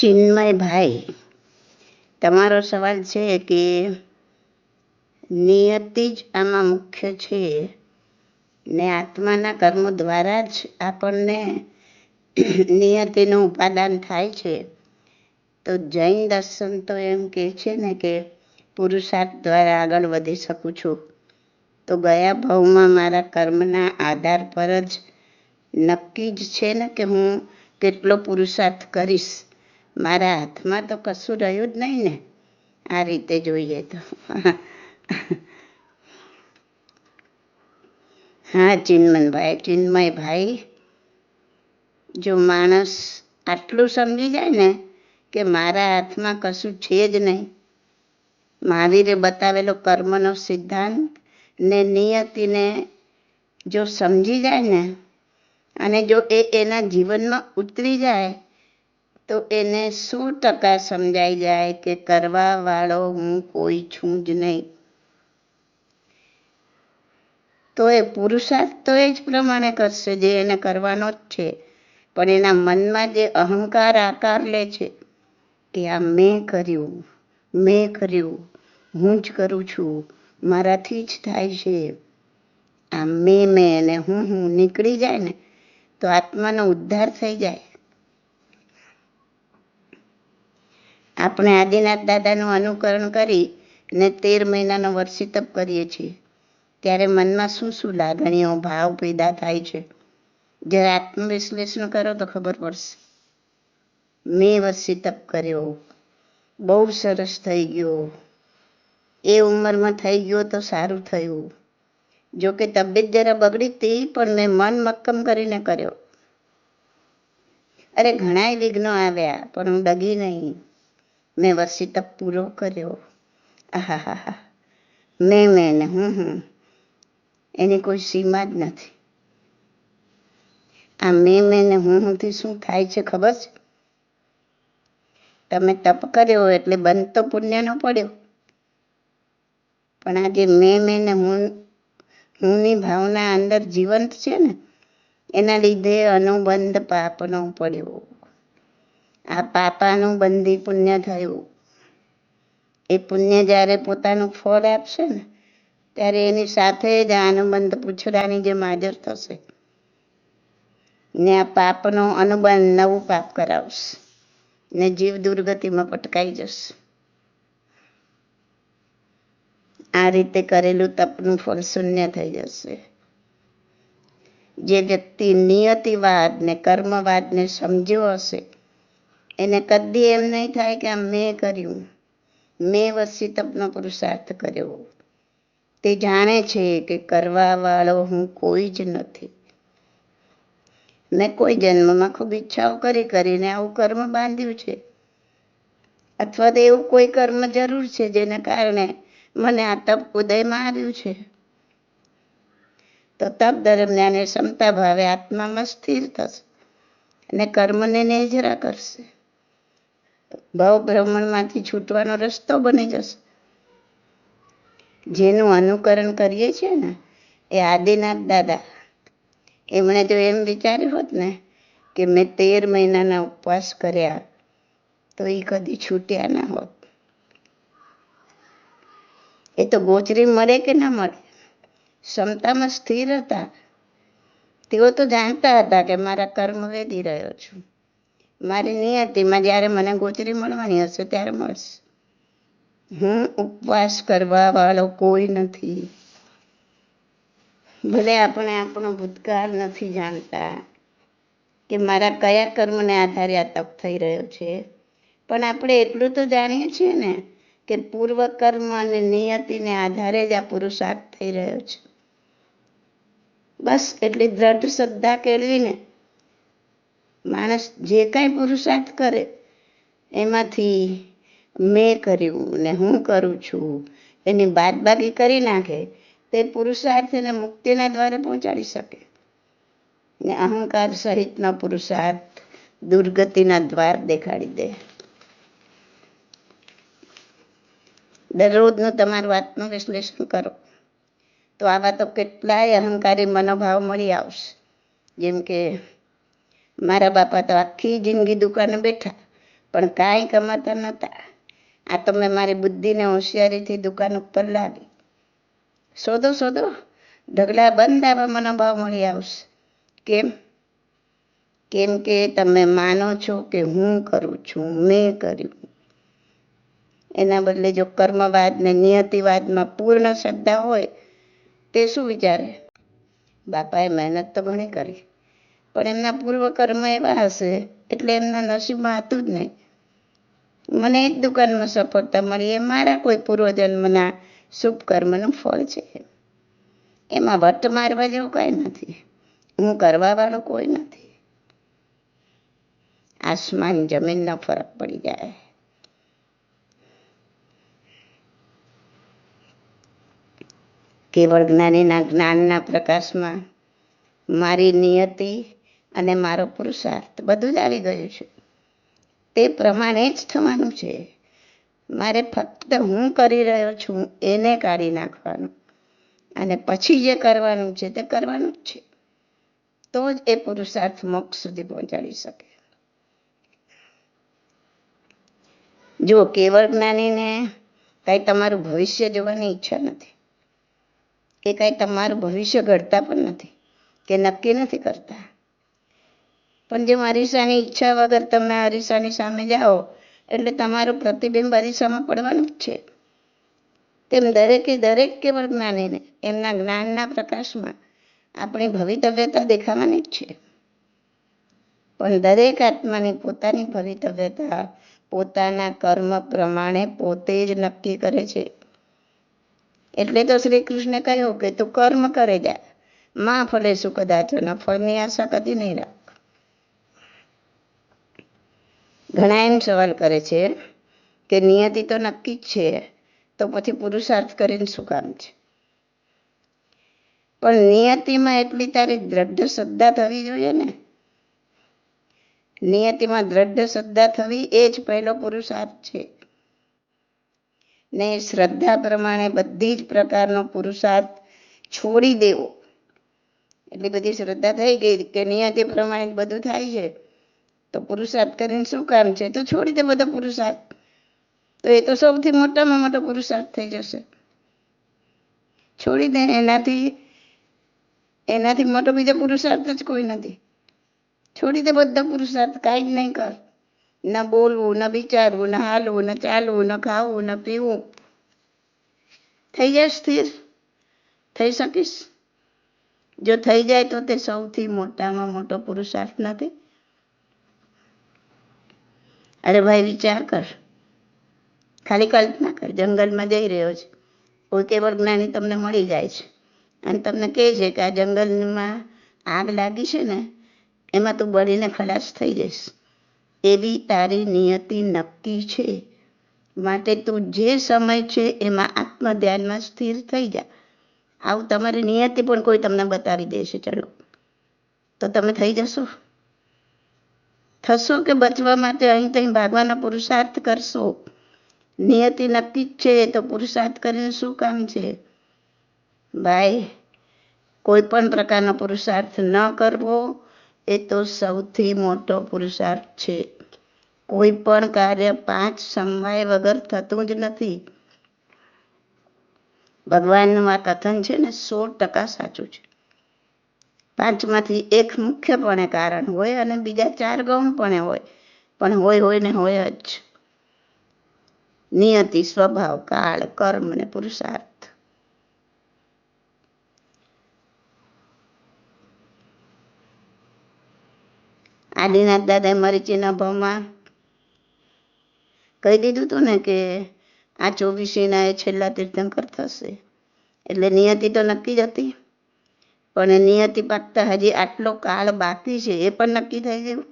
ચિન્મયભાઈ, તમારો સવાલ છે કે નિયતિ જ આમાં મુખ્ય છે ને આત્માના કર્મો દ્વારા જ આપણને નિયતિનું ઉપાદાન થાય છે? તો જૈન દર્શન તો એમ કહે છે ને કે પુરુષાર્થ દ્વારા આગળ વધી શકું છું. તો ગયા ભાવમાં મારા કર્મના આધાર પર જ નક્કી જ છે ને કે હું કેટલો પુરુષાર્થ કરીશ? મારા હાથમાં તો કશું રહ્યું જ નહીં ને. આ રીતે જોઈએ તો. હા ચિન્મનભાઈ ચિન્મય ભાઈ જો માણસ આટલું સમજી જાય ને કે મારા હાથમાં કશું છે જ નહીં. મહાવીરે બતાવેલો કર્મનો સિદ્ધાંત ને નિયતિને જો સમજી જાય ને, અને જો એ એના જીવનમાં ઉતરી જાય તો એને સો ટકા સમજાઈ જાય કે કરવા વાળો હું કોઈ છું જ નહીં? તો એ પુરુષાર્થ તો એ જ પ્રમાણે કરશે જે એને કરવાનો જ છે. પણ એના મનમાં જે અહંકાર આકાર લે છે કે આ મેં કર્યું મેં કર્યું, હું જ કરું છું, મારાથી જ થાય છે. આ મેં મેં અને હું હું નીકળી જાય ને, તો આત્માનો ઉદ્ધાર થઈ જાય. આપણે આદિનાથ દાદાનું અનુકરણ કરી ને તેર મહિનાનો વર્ષિતપ કરીએ છીએ. ત્યારે મનમાં શું શું લાગણીઓ, ભાવ પેદા થાય છે? જ્યારે આત્મવિશ્લેષણ કરો તો ખબર પડશે. મેં વર્ષિતપ કર્યો. બહુ સરસ થઈ ગયો. એ ઉંમરમાં થઈ ગયો તો સારું થયું. જો કે તબિયત જરા બગડી હતી, પણ મેં મન મક્કમ કરીને કર્યો. અરે, ઘણાય વિઘ્નો આવ્યા, પણ હું ડગી નહીં. મેં વર્ષી તપ પૂરો કર્યો. મેં મેં ને હું હું. એની કોઈ સીમા જ નથી. આ મેં મેં ને હું હુંથી શું થાય છે ખબર છે? તમે તપ કર્યો એટલે બંધ તો પુણ્યનો પડ્યો. પણ આ જે મેં મેં હું, હુંની ભાવના અંદર જીવંત છે ને, એના લીધે અનુબંધ પાપનો પડ્યો. આ પાપાનું બંધી પુણ્ય થયું. એ પુણ્ય જ્યારે પોતાનું ફળ આપશે ને, ત્યારે એની સાથે જ અનુબંધ પૂછડાની જેમ હાજર થશે, ને આ પાપનો અનુબંધ નવું પાપ કરાવશે, ને જીવ દુર્ગતિમાં પટકાઈ જશે. આ રીતે કરેલું તપનું ફળ શૂન્ય થઈ જશે. જે વ્યક્તિ નિયતિવાદ ને કર્મવાદને સમજ્યો હશે એને કદી એમ નહીં થાય કે આ મેં કર્યું. મેં વસી તપનો પુરુષાર્થ કર્યો. તે જાણે છે કે કરવા વાળો હું કોઈ જ નથી. મેં કોઈ જન્મમાં ખૂબ ઈચ્છાઓ કરી કરીને આવું કર્મ બાંધ્યું છે. અથવા તો એવું કોઈ કર્મ જરૂર છે જેના કારણે મને આ તપ ઉદયમાં આવ્યું છે. તો તપ દરમિયાન એ ક્ષમતા ભાવે આત્મામાં સ્થિર થશે અને કર્મને નેજરા કરશે. ભાવ ભ્રમણમાંથી છૂટવાનો રસ્તો બની જશે. જેનું અનુકરણ કરીએ છીએ ને, એ આદિનાથ દાદા. એમણે જો એમ વિચાર્યું હોત ને કે મેં તેર મહિનાના ઉપવાસ કર્યા, તો એ કદી છૂટ્યા ના હોત. એ તો ગોચરી મરે કે ના મરે? ક્ષમતામાં સ્થિર હતા. તેઓ તો જાણતા હતા કે મારા કર્મ વેદી રહ્યો છું. મારી નિયતિમાં જ્યારે મને ગોચરી મળવાની હશે ત્યારે મળશે. હું ઉપવાસ કરવા વાળો કોઈ નથી. ભલે આપણે આપણો ભૂતકાળ નથી જાણતા કે મારા કયા કર્મને આધારે આ તપ થઈ રહ્યો છે. પણ આપણે એટલું તો જાણીએ છીએ ને કે પૂર્વ કર્મ અને નિયતિને આધારે જ આ પુરુષાર્થ થઈ રહ્યો છે. બસ, એટલી દ્રઢ શ્રદ્ધા કેળવીને માણસ જે કાંઈ પુરુષાર્થ કરે, એમાંથી મેં કર્યું ને હું કરું છું, એની બાદબાકી કરી નાખે, તે પુરુષાર્થ એને મુક્તિના દ્વારે પહોંચાડી શકે. ને અહંકાર સહિતનો પુરુષાર્થ દુર્ગતિના દ્વાર દેખાડી દે. દરરોજનું તમારું આત્મવિશ્લેષણ કરો. તો આવા તો કેટલાય અહંકારી મનોભાવ મળી આવશે. જેમ કે મારા બાપા તો આખી જિંદગી દુકાને બેઠા, પણ કાંઈ કમાતા નહોતા. આ તો મેં મારી બુદ્ધિને હોશિયારીથી દુકાન ઉપર લાવી. શોધો શોધો. ઢગલા બંધ આવે મને ભાવ મળી આવશે. કેમ? કેમ કે તમે માનો છો કે હું કરું છું, મેં કર્યું. એના બદલે જો કર્મવાદ ને નિયતિવાદમાં પૂર્ણ શ્રદ્ધા હોય, તે શું વિચારે? બાપાએ મહેનત તો ઘણી કરી. પણ એમના પૂર્વ કર્મ એવા હશે. એટલે એમના નસીબમાં હતું જ નહીં. મને એક દુકાનમાં સફળતા મળી. એ મારા કોઈ પૂર્વજન્મના શુભ કર્મનું ફળ છે એમાં. વટ મારવા જેવું કાંઈ નથી. હું કરવાવાળો કોઈ નથી. આસમાન જમીનનો ફરક પડી જાય. કેવળ જ્ઞાનીના જ્ઞાનના પ્રકાશમાં મારી નિયતિ અને મારો પુરુષાર્થ બધું જ આવી ગયું છે. તે પ્રમાણે જ થવાનું છે. મારે ફક્ત હું કરી રહ્યો છું, એને કાઢી નાખવાનું. અને પછી જે કરવાનું છે તે કરવાનું જ છે. તો જ એ પુરુષાર્થ મોક્ષ સુધી પહોંચાડી શકે. જો કેવળ જ્ઞાનીને કાંઈ તમારું ભવિષ્ય જોવાની ઈચ્છા નથી એ કાંઈ તમારું ભવિષ્ય ઘડતા પણ નથી, કે નક્કી નથી કરતા પણ જેમ અરીસાની ઈચ્છા વગર તમે અરીસાની સામે જાઓ, એટલે તમારું પ્રતિબિંબ અરીસામાં પડવાનું જ છે. તેમ દરેકે દરેક કેવળ જ્ઞાનીને એમના જ્ઞાનના પ્રકાશમાં આપણી ભવિતવ્યતા દેખાવાની જ છે. પણ દરેક આત્માની પોતાની ભવિતવ્યતા પોતાના કર્મ પ્રમાણે પોતે જ નક્કી કરે છે. એટલે તો શ્રી કૃષ્ણે કહ્યું કે તું કર્મ કરે જા. માં ફલે શું કદાચ ફળની આશા કદી નહીં રાખ ઘણા એમ સવાલ કરે છે કે નિયતિ તો નક્કી જ છે, તો પછી પુરુષાર્થ કરીને શું કામ છે? પણ નિયતિમાં એટલી તારી દ્રઢ શ્રદ્ધા થવી જોઈએ ને. નિયતિમાં દ્રઢ શ્રદ્ધા થવી એ જ પહેલો પુરુષાર્થ છે. ને શ્રદ્ધા પ્રમાણે બધી જ પ્રકારનો પુરુષાર્થ છોડી દેવો. એટલી બધી શ્રદ્ધા થઈ ગઈ કે નિયતિ પ્રમાણે બધું થાય છે. તો પુરુષાર્થ કરીને શું કામ છે? તો છોડી દે બધો પુરુષાર્થ તો એ તો સૌથી મોટામાં મોટો પુરુષાર્થ થઈ જશે. છોડી દે, એનાથી એનાથી મોટો બીજો પુરુષાર્થ જ કોઈ નથી. છોડી દે બધા પુરુષાર્થ કાંઈ જ નહીં કર. ન બોલવું, ન વિચારવું, ન હાલવું, ન ચાલવું, ન ખાવું, ન પીવું. થઈ જાય સ્થિર? થઈ શકીશ? જો થઈ જાય તો તે સૌથી મોટામાં મોટો પુરુષાર્થ નથી. અરે ભાઈ, વિચાર કર. ખાલી કલ્પના કર, જંગલમાં જઈ રહ્યો છે. કોઈ કેવળ જ્ઞાની તમને મળી જાય છે. અને તમને કહે છે કે આ જંગલમાં આગ લાગી છે ને, એમાં તું બળીને ખલાસ થઈ જઈશ. એવી તારી નિયતિ નક્કી છે. માટે તું જે સમય છે, એમાં આત્મ ધ્યાનમાં સ્થિર થઈ જા. આવું તમારી નિયતિ પણ કોઈ તમને બતાવી દેશે ચલો. તો તમે થઈ જશો? થશો કે બચવા માટે અહીં ત્યાં ભાગવાના પુરુષાર્થ કરશો? નિયતિ નક્કી જ છે, તો પુરુષાર્થ કરીને શું કામ છે? ભાઈ, કોઈ પણ પ્રકારનો પુરુષાર્થ ન કરવો, એ તો સૌથી મોટો પુરુષાર્થ છે. કોઈ પણ કાર્ય પાંચ સમવાય વગર થતું જ નથી. ભગવાનનું આ કથન છે ને સો ટકા સાચું છે. પાંચમાંથી એક મુખ્યપણે કારણ હોય અને બીજા ચાર ગૌણપણે હોય. પણ હોય હોય ને હોય જ. નિયતિ, સ્વભાવ, કાળ, કર્મ ને પુરુષાર્થ. આદિનાથ દાદા મરીચીના ભાવમાં કહી દીધું હતું ને કે આ ચોવીસીના એ છેલ્લા તીર્થંકર થશે. એટલે નિયતિ તો નક્કી જ હતી. પણ નિયતિ પાકતા હજી આટલો કાળ બાકી છે, એ પણ નક્કી થઈ ગયું.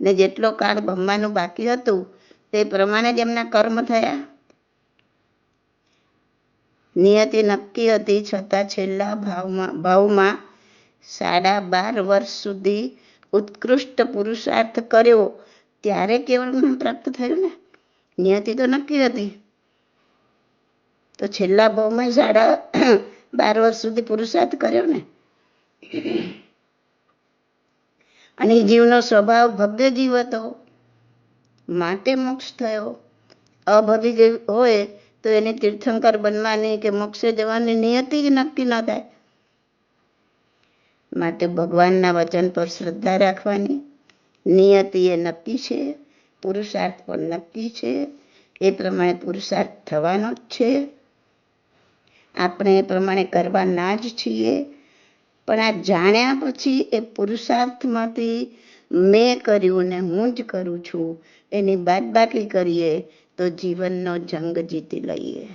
ને જેટલો કાળ ભમવાનું બાકી હતું, તે પ્રમાણે જ એમના કર્મ થયા. નિયતિ નક્કી હતી છતાં છેલ્લા ભાવમાં ભાવમાં સાડા બાર વર્ષ સુધી ઉત્કૃષ્ટ પુરુષાર્થ કર્યો. ત્યારે કેવળ પ્રાપ્ત થયું ને? નિયતિ તો નક્કી હતી. તો છેલ્લા ભાવમાં સાડા બાર વર્ષ સુધી પુરુષાર્થ કર્યો ને. અને જીવનો સ્વભાવ ભવ્ય જીવ હતો. માટે મોક્ષ થયો. અભવી જીવ હોય તો એને તીર્થંકર બનવાની કે મોક્ષે જવાની નિયતિ જ નક્કી ન થાય. માટે ભગવાનના વચન પર શ્રદ્ધા રાખવાની નિયતિ એ નક્કી છે. પુરુષાર્થ પણ નક્કી છે. એ પ્રમાણે પુરુષાર્થ થવાનો જ છે. આપણે એ પ્રમાણે કરવાના જ છીએ. પણ આ જાણ્યા પછી એ પુરુષાર્થમાંથી મેં કર્યું ને હું જ કરું છું. એની બાદબાકી કરીએ તો જીવનનો જંગ જીતી લઈએ.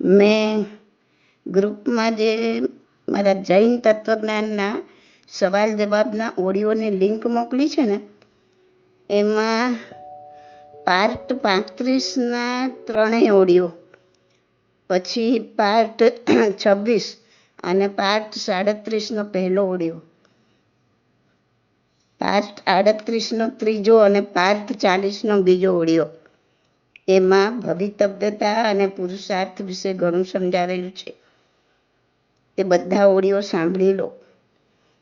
મેં ગ્રુપમાં જે મારા જૈન તત્વજ્ઞાનના સવાલ જવાબના ઓડિયોની લિંક મોકલી છે ને, એમાં પાર્ટ પાંત્રીસના ત્રણેય ઓડિયો, પછી પાર્ટ છવ્વીસ અને પાર્ટ સાડત્રીસનો પહેલો ઓડિયો. પાર્ટ આડત્રીસનો ત્રીજો અને પાર્ટ ચાલીસનો બીજો ઓડિયો. એમાં ભવિતવ્યતા અને પુરુષાર્થ વિશે ઘણું સમજાવેલું છે. તે બધા ઓડિયો સાંભળી લો.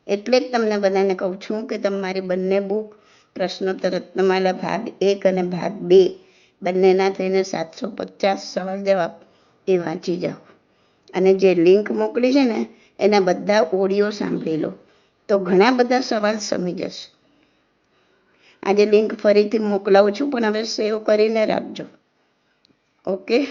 એટલે જ તમને બધાને કહું છું કે તમારી બંને બુક પ્રશ્નોત્તર રત્નમાલા ભાગ એક અને ભાગ બે બંનેના થઈને સાતસો પચાસ સવાલ જવાબ એ વાંચી જાઓ. અને જે લિંક મોકલી છે ને, એના બધા ઓડિયો સાંભળી લો. તો ઘણા બધા સવાલ સમી જશે. આજે લિંક ફરીથી મોકલાવું છું, પણ હવે સેવ કરીને રાખજો. ઓકે